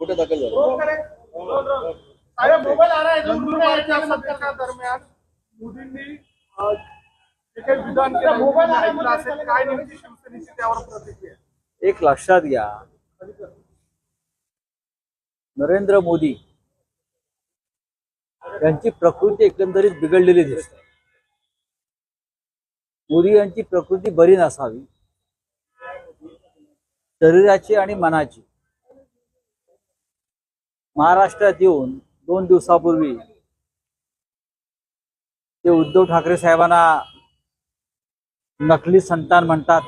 कुठे दाखल झालं? नंदुरबारच्या सभेच्या दरम्यान मोदींनी जे काही विधान केलं मोबाईल ऐकलं असेल काय नेमकी शिवसेनेची त्यावर प्रतिक्रिया एक लक्षात घ्या. नरेंद्र मोदी यांची प्रकृती एकंदरीत बिघडलेली दिसते. मोदी यांची प्रकृती बरी नसावी. शरीराची आणि मनाची. महाराष्ट्रात येऊन दोन दिवसापूर्वी ते उद्धव ठाकरे साहेबांना नकली संतान म्हणतात.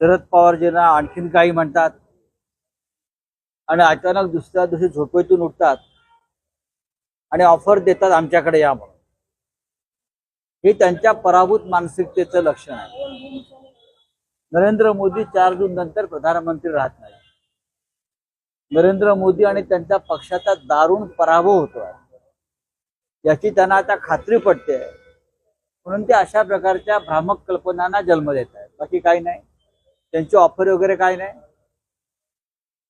शरद पवारजींना आणखीन काही म्हणतात. आणि अचानक दुसऱ्या दिवशी झोपेतून उठतात. आणि ऑफर देतात आमच्याकडे या म्हणून हे त्यांच्या पराभूत मानसिकतेचं लक्षण आहे. नरेंद्र मोदी चार जून नंतर प्रधानमंत्री राहत नाही. नरेंद्र मोदी आणि त्यांच्या पक्षाचा दारुण पराभव होतो. याची त्यांना आता खात्री पटते म्हणून ते अशा प्रकारच्या भ्रामक कल्पनांना जन्म देत आहेत. बाकी काही नाही. त्यांची ऑफर वगैरे काय नाही.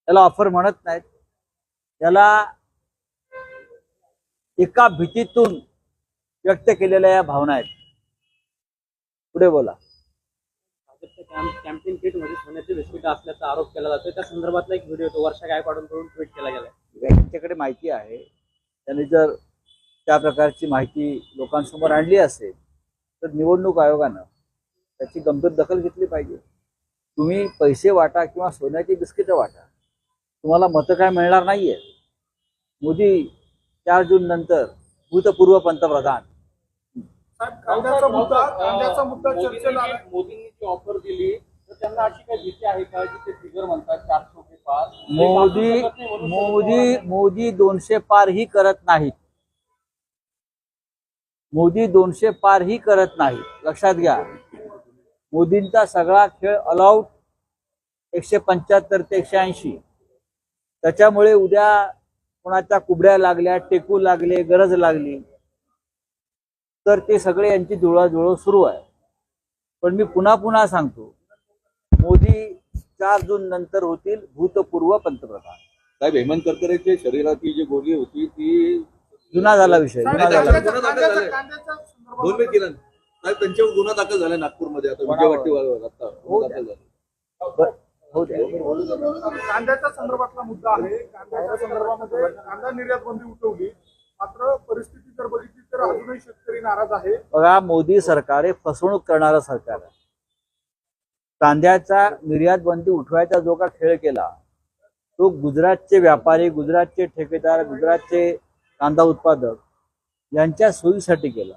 त्याला ऑफर म्हणत नाहीत. त्याला एका भीतीतून व्यक्त केलेल्या या भावना आहेत. पुढे बोला. कॅम्पेन किटमध्ये सोन्याची बिस्किट असल्याचा आरोप केला जातोय. त्या संदर्भातला एक व्हिडिओ तो वर्षा गायकवाडांकडून ट्विट केला गेलाय. त्यांच्याकडे माहिती आहे. त्यांनी जर त्या प्रकारची माहिती लोकांसमोर आणली असेल तर निवडणूक आयोगानं त्याची गंभीर दखल घेतली पाहिजे. तुम्ही पैसे वाटा किंवा सोन्याची बिस्किटं वाटा. तुम्हाला मतं काय मिळणार नाहीये. मोदी चार जून नंतर भूतपूर्व पंतप्रधान कांद्याचा मुद्दा कांद्याचा मुद्दा चर्चेला आला मोदींनी जी ऑफर दिली तर त्यांना अशी काही भीती आहे का की ते फिगर म्हणतात चारशे के पार? मोदी मोदी मोदी दोनशे पार ही करत नाहीत. मोदी दोनशे पार ही करत नाही लक्षात घ्या. मोदींचा सगळा खेळ अलाउट एकशे पंच्याहत्तर ते एकशे ऐंशी. त्याच्यामुळे उद्या कोणाच्या कुबड्या लागल्या टेकू लागले गरज लागली. तर ते सगळे यांची जुळवाजुळव सुरू आहे. पण मी पुन्हा पुन्हा सांगतो मोदी चार जून नंतर होतील भूतपूर्व पंतप्रधान. साहेब हेमंत करकरेच्या शरीराची जी गोळी होती ती जुना झाला विषय जुना झाला. दोन किरण. साहेब त्यांच्यावर गुन्हा दाखल झाला नागपूरमध्ये आता विजयवाटीवर आता हो गुन्हा. दाखल झाला. हो द्या. कांद्याच्या संदर्भातला मुद्दा आहे. कांद्याच्या संदर्भामध्ये कांदा निर्यात बंदी उठवली. मात्र परिस्थिती जर बघितली तर अजूनही शेतकरी नाराज आहे. बघा मोदी सरकार हे फसवणूक करणारं सरकार आहे. कांद्याचा निर्यात बंदी उठवायचा जो का खेळ केला तो गुजरातचे व्यापारी गुजरातचे ठेकेदार गुजरातचे कांदा उत्पादक यांच्या सोयीसाठी केला.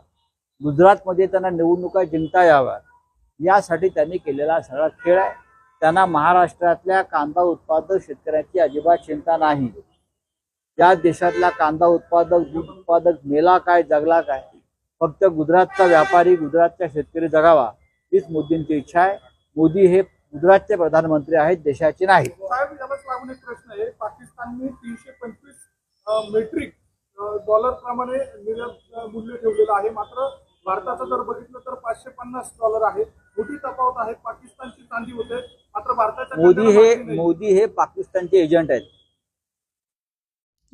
गुजरातमध्ये त्यांना निवडणुका जिंकता याव्या यासाठी त्यांनी केलेला सगळा खेळ आहे. त्यांना महाराष्ट्रातल्या कांदा उत्पादक शेतकऱ्यांची अजिबात चिंता नाही. या देशातला कांदा उत्पादक दूध उत्पादक मेला काय जगला काय? फक्त गुजरातचा व्यापारी गुजरातचा शेतकरी जगावा हीच मोदींची इच्छा आहे. मोदी हे गुजरातचे प्रधानमंत्री आहेत देशाचे नाही. लागून एक प्रश्न आहे. पाकिस्तानने तीनशे पंचवीस मेट्रिक डॉलर प्रमाणे निर्यात मूल्य ठेवलेलं आहे. मात्र भारताचं जर बघितलं तर पाचशे पन्नास डॉलर आहे. मोठी तफावत आहे. पाकिस्तानची चांदी होते. मात्र भारताच्या मोदी हे. मोदी हे पाकिस्तानचे एजंट आहेत.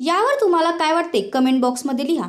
यावर तुम्हाला काय वाटते? कमेंट बॉक्समध्ये लिहा.